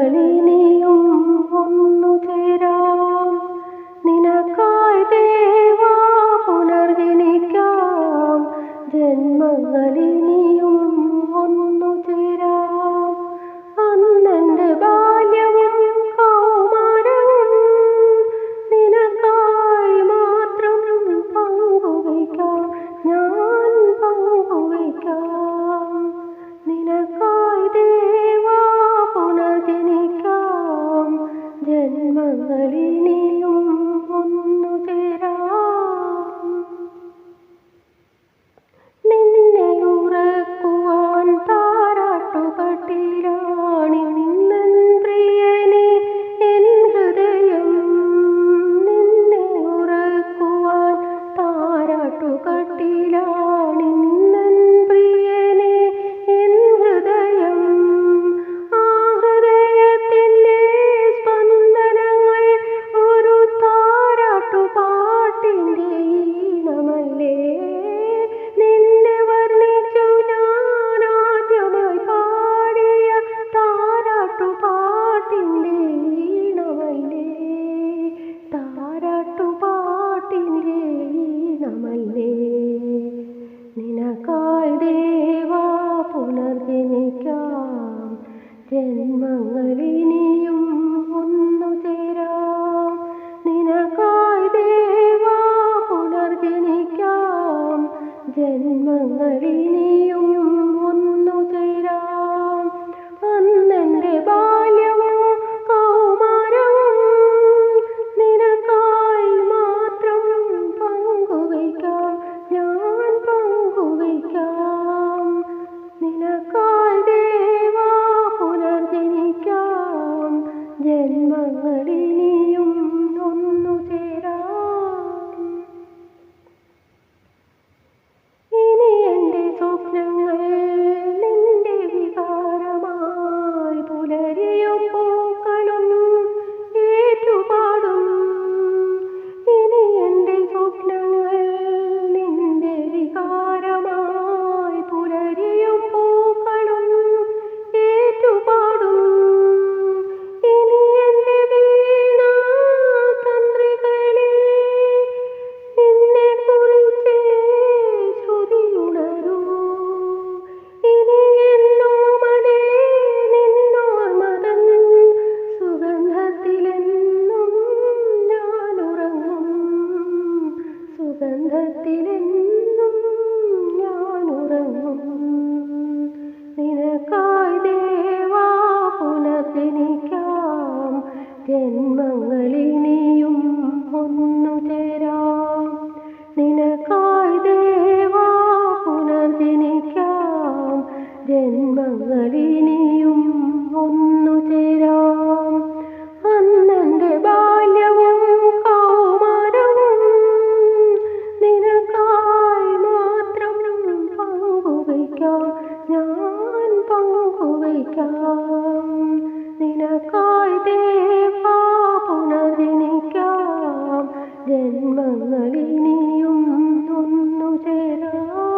ജന്മങ്ങളിനിയും ഒന്നു ചേരാം നിനക്കായി മാത്രം ഞാൻ നിനക്കായി പുനർജനിക്കാം. ജന്മങ്ങളിൽ ഗന്ധത്തിലെങ്ങ പുനർജനിക്കാം നിനക്കായി ദേവ പുനർജനിക്കാം ജന്മങ്ങളിനിയും ഒന്നു ചേരാം.